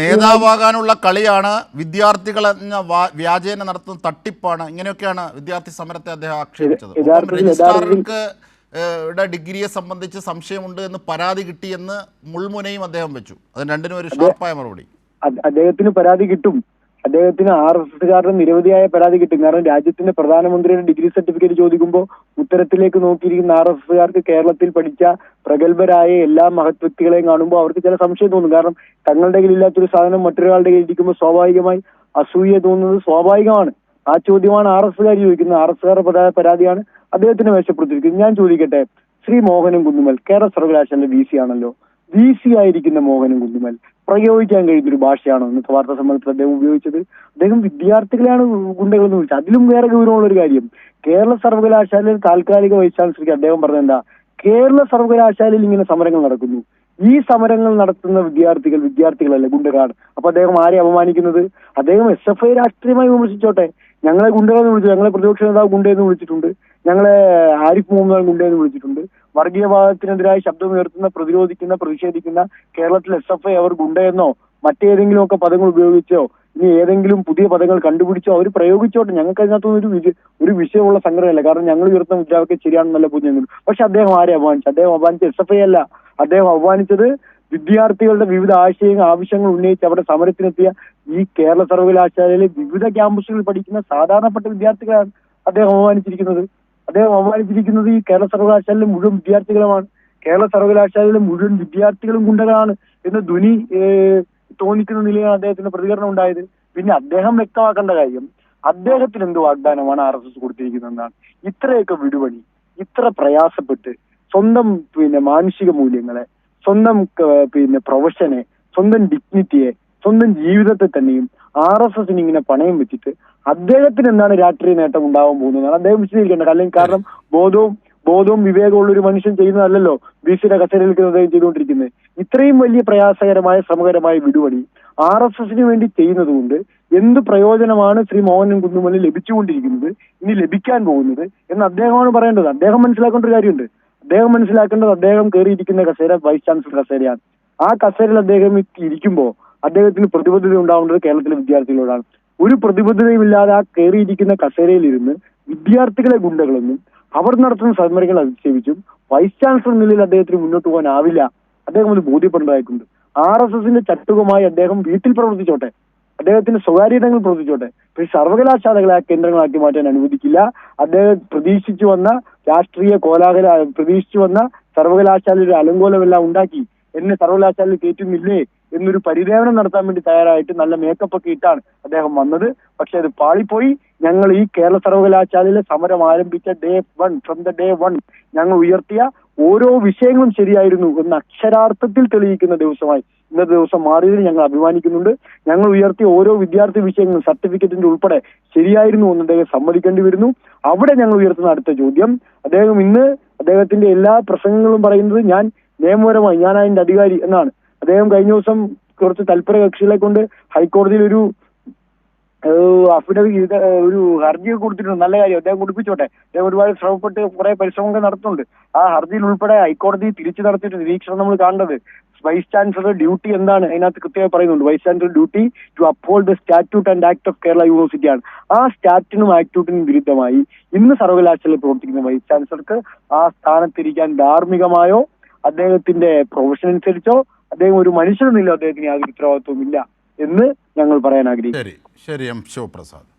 നേതാവാകാനുള്ള കളിയാണ് വിദ്യാർത്ഥികൾ എന്ന വ്യാജേന നടത്തുന്ന തട്ടിപ്പാണ്. ഇങ്ങനെയൊക്കെയാണ് വിദ്യാർത്ഥി സമരത്തെ അദ്ദേഹം ആക്ഷേപിച്ചത്. രജിസ്ട്രാർക്ക് ഡിഗ്രിയെ സംബന്ധിച്ച് സംശയമുണ്ട് എന്ന് പരാതി കിട്ടിയെന്ന് മുൾമുനയും അദ്ദേഹം വെച്ചു. അതിന് രണ്ടിനും ഒരു ഷാർപ്പായ മറുപടി. അദ്ദേഹത്തിന് പരാതി കിട്ടും. അദ്ദേഹത്തിന് ആർ എസ് എസ്സുകാരുടെ നിരവധിയായ പരാതി കിട്ടും. കാരണം രാജ്യത്തിന്റെ പ്രധാനമന്ത്രിയുടെ ഡിഗ്രി സർട്ടിഫിക്കറ്റ് ചോദിക്കുമ്പോൾ ഉത്തരത്തിലേക്ക് നോക്കിയിരിക്കുന്ന ആർ എസ് എസ്സുകാർക്ക് കേരളത്തിൽ പഠിച്ച പ്രഗത്ഭരായ എല്ലാ മഹത് വ്യക്തികളെയും കാണുമ്പോൾ അവർക്ക് ചില സംശയം തോന്നും. കാരണം തങ്ങളുടെ കയ്യിലില്ലാത്തൊരു സാധനം മറ്റൊരാളുടെ കയ്യിൽ ഇരിക്കുമ്പോൾ സ്വാഭാവികമായി അസൂയ തോന്നുന്നത് സ്വാഭാവികമാണ്. ആ ചോദ്യമാണ് ആർ എസ് കാർ ചോദിക്കുന്നത്. ആർ എസ് കാരുടെ പരാതിയാണ് അദ്ദേഹത്തിന് മേശപ്പെടുത്തിയിരിക്കുന്നത് ഞാൻ ചോദിക്കട്ടെ ശ്രീ മോഹനൻ കുന്നുമൽ കേരള സർവകലാശാല വി സി ആണല്ലോ. വി സി ആയിരിക്കുന്ന മോഹനും കുന്നുമൽ പ്രയോഗിക്കാൻ കഴിയുന്ന ഒരു ഭാഷയാണ് ഇന്നത്തെ വാർത്താ സമ്മേളനത്തിൽ അദ്ദേഹം ഉപയോഗിച്ചത്? അദ്ദേഹം വിദ്യാർത്ഥികളെയാണ് ഗുണ്ടകളെന്ന് വിളിച്ചത്. അതിലും വേറെ ഗൗരവമുള്ള ഒരു കാര്യം. കേരള സർവകലാശാലയിൽ താൽക്കാലിക വൈസ് ചാൻസലർക്ക് അദ്ദേഹം പറഞ്ഞ എന്താ? കേരള സർവകലാശാലയിൽ ഇങ്ങനെ സമരങ്ങൾ നടക്കുന്നു. ഈ സമരങ്ങൾ നടത്തുന്ന വിദ്യാർത്ഥികൾ വിദ്യാർത്ഥികളല്ല ഗുണ്ടകളാണ്. അപ്പൊ അദ്ദേഹം ആരെ അപമാനിക്കുന്നത്? അദ്ദേഹം എസ് എഫ് ഐ രാഷ്ട്രീയമായി വിമർശിച്ചോട്ടെ. ഞങ്ങളെ ഗുണ്ടകളെന്ന് വിളിച്ചു. ഞങ്ങളെ പ്രതിപക്ഷ നേതാവ് ഗുണ്ടയെന്ന് വിളിച്ചിട്ടുണ്ട്. ഞങ്ങളെ ആരിഫ് മുഹമ്മദ് ഗുണ്ടയെന്ന് വിളിച്ചിട്ടുണ്ട്. വർഗീയവാദത്തിനെതിരായി ശബ്ദമുയർത്തുന്ന പ്രതിരോധിക്കുന്ന പ്രതിഷേധിക്കുന്ന കേരളത്തിൽ എസ് എഫ് ഐ അവർ ഗുണ്ടയെന്നോ മറ്റേതെങ്കിലും ഒക്കെ പദങ്ങൾ ഉപയോഗിച്ചോ ഇനി ഏതെങ്കിലും പുതിയ പദങ്ങൾ കണ്ടുപിടിച്ചോ അവർ പ്രയോഗിച്ചോട്ടെ. ഞങ്ങൾക്ക് അതിനകത്തൊന്നും ഒരു വിജയ ഒരു വിഷയമുള്ള സംഗ്രഹമല്ല കാരണം ഞങ്ങൾ ഉയർത്തുന്ന മുദ്രാവാക്യം ശരിയാണെന്നല്ല പൂജ്യം പക്ഷെ അദ്ദേഹം ആരെ അപമാനിച്ചു? അദ്ദേഹം അപമാനിച്ച എസ് എഫ് ഐ അല്ല. അദ്ദേഹം അപമാനിച്ചത് വിദ്യാർത്ഥികളുടെ വിവിധ ആശയങ്ങൾ ആവശ്യങ്ങൾ ഉന്നയിച്ച് അവിടെ സമരത്തിനെത്തിയ ഈ കേരള സർവകലാശാലയിലെ വിവിധ ക്യാമ്പസുകളിൽ പഠിക്കുന്ന സാധാരണപ്പെട്ട വിദ്യാർത്ഥികളാണ് അദ്ദേഹം അപമാനിച്ചിരിക്കുന്നത്. അദ്ദേഹം അപമാനിച്ചിരിക്കുന്നത് ഈ കേരള സർവകലാശാലയിലെ മുഴുവൻ വിദ്യാർത്ഥികളുമാണ്. കേരള സർവകലാശാലയിലെ മുഴുവൻ വിദ്യാർത്ഥികളും ഗുണ്ടകളാണ് എന്ന് ധ്വനി തോന്നിക്കുന്ന നിലയിലാണ് അദ്ദേഹത്തിന്റെ പ്രതികരണം ഉണ്ടായത്. പിന്നെ അദ്ദേഹം വ്യക്തമാക്കേണ്ട കാര്യം അദ്ദേഹത്തിന് എന്ത് വാഗ്ദാനമാണ് ആർ എസ് എസ് കൊടുത്തിരിക്കുന്നതെന്നാണ്. ഇത്രയൊക്കെ വിടുപണി ഇത്ര പ്രയാസപ്പെട്ട് സ്വന്തം പിന്നെ മാനുഷിക മൂല്യങ്ങളെ സ്വന്തം പിന്നെ പ്രൊഫഷനെ സ്വന്തം ഡിഗ്നിറ്റിയെ സ്വന്തം ജീവിതത്തെ തന്നെയും ആർ എസ് എസിന് ഇങ്ങനെ പണയം വെച്ചിട്ട് അദ്ദേഹത്തിന് എന്താണ് രാഷ്ട്രീയ നേട്ടം ഉണ്ടാവാൻ പോകുന്നത്? അദ്ദേഹം വിശദീകരിക്കേണ്ടത് അല്ലെങ്കിൽ കാരണം ബോധവും ബോധവും വിവേകമുള്ള ഒരു മനുഷ്യൻ ചെയ്യുന്നതല്ലല്ലോ ബി സിയുടെ കസ്റ്റഡിയിൽ അദ്ദേഹം ചെയ്തുകൊണ്ടിരിക്കുന്നത്. ഇത്രയും വലിയ പ്രയാസകരമായ ശ്രമകരമായ വിടുപണി ആർ എസ് എസിന് വേണ്ടി ചെയ്യുന്നതുകൊണ്ട് എന്ത് പ്രയോജനമാണ് ശ്രീ മോഹനൻ കുന്നുമലി ലഭിച്ചുകൊണ്ടിരിക്കുന്നത് ഇനി ലഭിക്കാൻ പോകുന്നത് എന്ന് അദ്ദേഹമാണ് പറയേണ്ടത്. അദ്ദേഹം മനസ്സിലാക്കേണ്ട ഒരു കാര്യമുണ്ട്. അദ്ദേഹം മനസ്സിലാക്കേണ്ടത് അദ്ദേഹം കയറിയിരിക്കുന്ന കസേര വൈസ് ചാൻസലർ കസേരയാണ്. ആ കസേരയിൽ അദ്ദേഹം ഇരിക്കുമ്പോൾ അദ്ദേഹത്തിന് പ്രതിബദ്ധത ഉണ്ടാവേണ്ടത് കേരളത്തിലെ വിദ്യാർത്ഥികളോടാണ്. ഒരു പ്രതിബദ്ധതയുമില്ലാതെ ആ കയറിയിരിക്കുന്ന കസേരയിലിരുന്ന് വിദ്യാർത്ഥികളെ ഗുണ്ടകളെന്നും അവർ നടത്തുന്ന സമരങ്ങൾ അധിക്ഷേപിച്ചും വൈസ് ചാൻസലർ നിലയിൽ അദ്ദേഹത്തിന് മുന്നോട്ട് പോകാനാവില്ല. അദ്ദേഹം അത് ബോധ്യപ്പെടേണ്ടതായിട്ടുണ്ട്. ആർ എസ് എസിന്റെ ചട്ടുകമായി അദ്ദേഹം വീട്ടിൽ പ്രവർത്തിച്ചോട്ടെ. അദ്ദേഹത്തിന്റെ സ്വകാര്യതങ്ങൾ പ്രവർത്തിച്ചോട്ടെ. പക്ഷേ സർവകലാശാലകളെ കേന്ദ്രങ്ങളാക്കി മാറ്റാൻ അനുവദിക്കില്ല. അദ്ദേഹം പ്രതീക്ഷിച്ചു വന്ന രാഷ്ട്രീയ കോലാഹല പ്രതീക്ഷിച്ചു വന്ന സർവകലാശാലയുടെ അലങ്കോലമെല്ലാം ഉണ്ടാക്കി. എന്നെ സർവകലാശാലയിൽ കയറ്റുന്നില്ലേ? എന്നൊരു പരിദേവനം നടത്താൻ വേണ്ടി തയ്യാറായിട്ട് നല്ല മേക്കപ്പ് ഒക്കെ ഇട്ടാണ് അദ്ദേഹം വന്നത്. പക്ഷെ അത് പാളിപ്പോയി. ഞങ്ങൾ ഈ കേരള സർവകലാശാലയിലെ സമരം ആരംഭിച്ച day one from the day one ഞങ്ങൾ ഉയർത്തിയ ഓരോ വിഷയങ്ങളും ശരിയായിരുന്നു എന്ന് അക്ഷരാർത്ഥത്തിൽ തെളിയിക്കുന്ന ദിവസമായി. ഇന്നത്തെ ദിവസം മാറിയതിൽ ഞങ്ങൾ അഭിമാനിക്കുന്നുണ്ട്. ഞങ്ങൾ ഉയർത്തിയ ഓരോ വിദ്യാർത്ഥി വിഷയങ്ങളും സർട്ടിഫിക്കറ്റിന്റെ ഉൾപ്പെടെ ശരിയായിരുന്നു എന്ന് അദ്ദേഹം സമ്മതിക്കേണ്ടി വരുന്നു. അവിടെ ഞങ്ങൾ ഉയർത്തുന്ന അടുത്ത ചോദ്യം. അദ്ദേഹം ഇന്ന് അദ്ദേഹത്തിന്റെ എല്ലാ പ്രസംഗങ്ങളും പറയുന്നത് ഞാൻ നിയമപരമായി ഞാൻ അതിന്റെ അധികാരി എന്നാണ്. അദ്ദേഹം കഴിഞ്ഞ ദിവസം കുറച്ച് തൽപര കക്ഷികളെ കൊണ്ട് ഹൈക്കോടതിയിൽ ഒരു അഫിഡവിറ്റ് ഒരു ഹർജി കൊടുത്തിട്ടുണ്ട്. നല്ല കാര്യം. അദ്ദേഹം കുടിപ്പിച്ചോട്ടെ. അദ്ദേഹം ഒരുപാട് ശ്രമപ്പെട്ട് കുറെ പരിശ്രമങ്ങൾ നടത്തുന്നുണ്ട്. ആ ഹർജിയിൽ ഉൾപ്പെടെ ഹൈക്കോടതി തിരിച്ചു നടത്തിയിട്ട് നിരീക്ഷണം നമ്മൾ കാണേണ്ടത് വൈസ് ചാൻസലർ ഡ്യൂട്ടി എന്താണ്? അതിനകത്ത് കൃത്യമായി പറയുന്നുണ്ട്. Vice chancellor duty to uphold the statute and act of Kerala university ആണ്. ആ സ്റ്റാറ്റിനും ആക്ടിനും വിരുദ്ധമായി ഇന്ന് സർവകലാശാലയിൽ പ്രവർത്തിക്കുന്ന വൈസ് ചാൻസലർക്ക് ആ സ്ഥാനത്തിരിക്കാൻ ധാർമ്മികമായോ? അദ്ദേഹത്തിന്റെ പ്രൊഫഷൻ അനുസരിച്ചോ? അദ്ദേഹം ഒരു മനുഷ്യനെന്നില്ല അദ്ദേഹത്തിന് യാതൊരു ഉത്തരവാദിത്വവും ഇല്ല എന്ന് ഞങ്ങൾ പറയാൻ ആഗ്രഹിക്കുന്നു. ശരി. ശരി എം ശിവപ്രസാദ്.